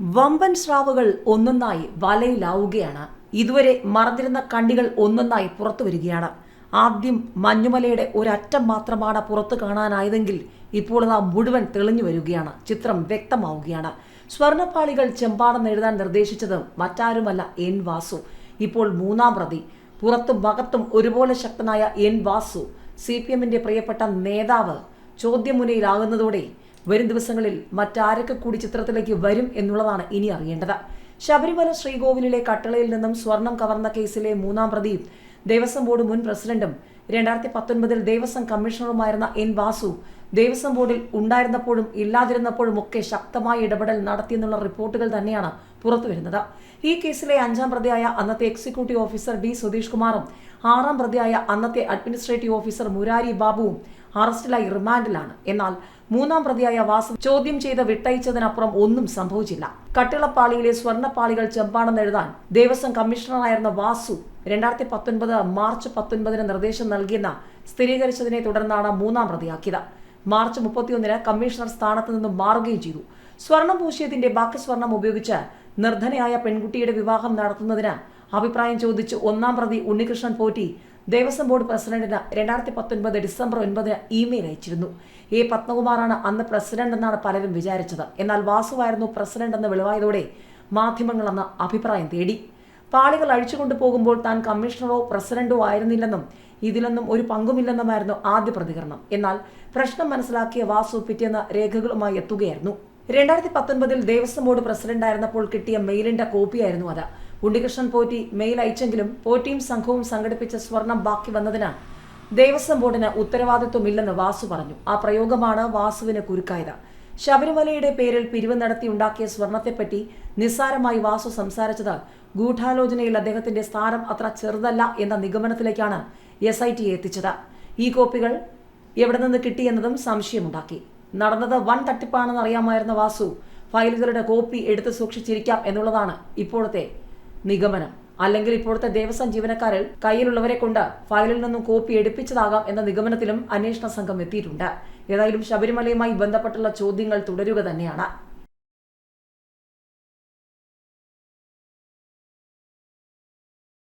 വമ്പൻ സ്രാവുകൾ ഒന്നൊന്നായി വലയിലാവുകയാണ്. ഇതുവരെ മറന്നിരുന്ന കണ്ണികൾ ഒന്നൊന്നായി പുറത്തു വരികയാണ്. ആദ്യം മഞ്ഞുമലയുടെ ഒരറ്റം മാത്രമാണ് പുറത്തു കാണാനായതെങ്കിൽ ഇപ്പോൾ അത് മുഴുവൻ തെളിഞ്ഞു വരികയാണ്. ചിത്രം വ്യക്തമാവുകയാണ്. സ്വർണപ്പാളികൾ ചെമ്പാടം എഴുതാൻ നിർദ്ദേശിച്ചത് മറ്റാരുമല്ല എൻ വാസു. ഇപ്പോൾ മൂന്നാം പ്രതി. പുറത്തും അകത്തും ഒരുപോലെ ശക്തനായ എൻ വാസു സി പി എമ്മിന്റെ പ്രിയപ്പെട്ട നേതാവ് ചോദ്യമുനയിലാകുന്നതോടെ വരും ദിവസങ്ങളിൽ മറ്റാരൊക്കെ കൂടി ചിത്രത്തിലേക്ക് വരും എന്നുള്ളതാണ് ഇനി അറിയേണ്ടത്. ശബരിമല ശ്രീകോവിലിലെ കട്ടളയിൽ നിന്നും സ്വർണം കവർന്ന കേസിലെ മൂന്നാം പ്രതിയും ദേവസ്വം ബോർഡ് മുൻ പ്രസിഡന്റും രണ്ടായിരത്തി പത്തൊൻപതിൽ ദേവസ്വം കമ്മീഷണറുമായിരുന്ന എൻ വാസു ദേവസ്വം ബോർഡിൽ ഉണ്ടായിരുന്നപ്പോഴും ഇല്ലാതിരുന്നപ്പോഴും ഒക്കെ ശക്തമായ ഇടപെടൽ നടത്തിയെന്നുള്ള റിപ്പോർട്ടുകൾ തന്നെയാണ് പുറത്തുവരുന്നത്. ഈ കേസിലെ അഞ്ചാം പ്രതിയായ അന്നത്തെ എക്സിക്യൂട്ടീവ് ഓഫീസർ ഡി സുധീഷ് കുമാറും ആറാം പ്രതിയായ അന്നത്തെ അഡ്മിനിസ്ട്രേറ്റീവ് ഓഫീസർ മുരാരി ബാബുവും അറസ്റ്റിലായി റിമാൻഡിലാണ്. എന്നാൽ മൂന്നാം പ്രതിയായ വാസു ചോദ്യം ചെയ്ത് വിട്ടയച്ചതിനപ്പുറം ഒന്നും സംഭവിച്ചില്ല. കട്ടിളപ്പാളിയിലെ സ്വർണപ്പാളികൾ ചെമ്പാണെന്ന് എഴുതാൻ ദേവസ്വം കമ്മീഷണറായിരുന്ന വാസു രണ്ടായിരത്തി പത്തൊൻപത് മാർച്ച് പത്തൊൻപതിന് നിർദ്ദേശം നൽകിയെന്ന് സ്ഥിരീകരിച്ചതിനെ തുടർന്നാണ് മൂന്നാം പ്രതിയാക്കിയത്. മാർച്ച് മുപ്പത്തിയൊന്നിന് കമ്മീഷണർ സ്ഥാനത്ത് നിന്നും മാറുകയും ചെയ്തു. സ്വർണം പൂശിയതിന്റെ ബാക്കി സ്വർണം ഉപയോഗിച്ച് നിർധനയായ പെൺകുട്ടിയുടെ വിവാഹം നടത്തുന്നതിന് അഭിപ്രായം ചോദിച്ച് ഒന്നാം പ്രതി ഉണ്ണികൃഷ്ണൻ പോറ്റി ദേവസ്വം ബോർഡ് പ്രസിഡന്റിന് രണ്ടായിരത്തി പത്തൊൻപത് ഡിസംബർ ഒൻപതിന് ഇമെയിൽ അയച്ചിരുന്നു. എ പത്മകുമാറാണ് അന്ന് പ്രസിഡന്റ് എന്നാണ് പലരും വിചാരിച്ചത്. എന്നാൽ വാസുവായിരുന്നു പ്രസിഡന്റ് എന്ന് വെളിവായതോടെ മാധ്യമങ്ങൾ അന്ന് അഭിപ്രായം തേടി. പാളികൾ അഴിച്ചുകൊണ്ടു പോകുമ്പോൾ താൻ കമ്മീഷണറോ പ്രസിഡന്റോ ആയിരുന്നില്ലെന്നും ഇതിലൊന്നും ഒരു പങ്കുമില്ലെന്നുമായിരുന്നു ആദ്യ പ്രതികരണം. എന്നാൽ പ്രശ്നം മനസ്സിലാക്കിയ വാസു പിറ്റേന്ന് രേഖകളുമായി എത്തുകയായിരുന്നു. രണ്ടായിരത്തി പത്തൊൻപതിൽ ദേവസ്വം ബോർഡ് പ്രസിഡന്റായിരുന്നപ്പോൾ കിട്ടിയ മെയിലിന്റെ കോപ്പിയായിരുന്നു അത്. ഉണ്ണികൃഷ്ണൻ പോറ്റി മെയിൽ അയച്ചെങ്കിലും പോറ്റിയും സംഘവും സംഘടിപ്പിച്ച സ്വർണം ബാക്കി വന്നതിനാൽ ദേവസ്വം ബോർഡിന് ഉത്തരവാദിത്വമില്ലെന്ന് വാസു പറഞ്ഞു. ആ പ്രയോഗമാണ് വാസുവിന് കുരുക്കായത്. ശബരിമലയുടെ പേരിൽ പിരിവ് നടത്തി ഉണ്ടാക്കിയ സ്വർണത്തെപ്പറ്റി നിസ്സാരമായി വാസു സംസാരിച്ചത് ഗൂഢാലോചനയിൽ അദ്ദേഹത്തിന്റെ സ്ഥാനം അത്ര ചെറുതല്ല എന്ന നിഗമനത്തിലേക്കാണ് എസ് ഐ ടി എത്തിച്ചത്. ഈ കോപ്പികൾ എവിടെ നിന്ന് കിട്ടിയെന്നതും സംശയമുണ്ടാക്കി. നടന്നത് വൻ തട്ടിപ്പാണെന്ന് അറിയാമായിരുന്ന വാസു ഫയലുകളുടെ കോപ്പി എടുത്തു സൂക്ഷിച്ചിരിക്കാം എന്നുള്ളതാണ് ഇപ്പോഴത്തെ നിഗമനം. അല്ലെങ്കിൽ ഇപ്പോഴത്തെ ദേവസ്വം ജീവനക്കാരിൽ കയ്യിലുള്ളവരെ കൊണ്ട് ഫയലിൽ നിന്നും കോപ്പി എടുപ്പിച്ചതാകാം എന്ന നിഗമനത്തിലും അന്വേഷണ സംഘം എത്തിയിട്ടുണ്ട്. ഏതായാലും ശബരിമലയുമായി ബന്ധപ്പെട്ടുള്ള ചോദ്യങ്ങൾ തുടരുക തന്നെയാണ്.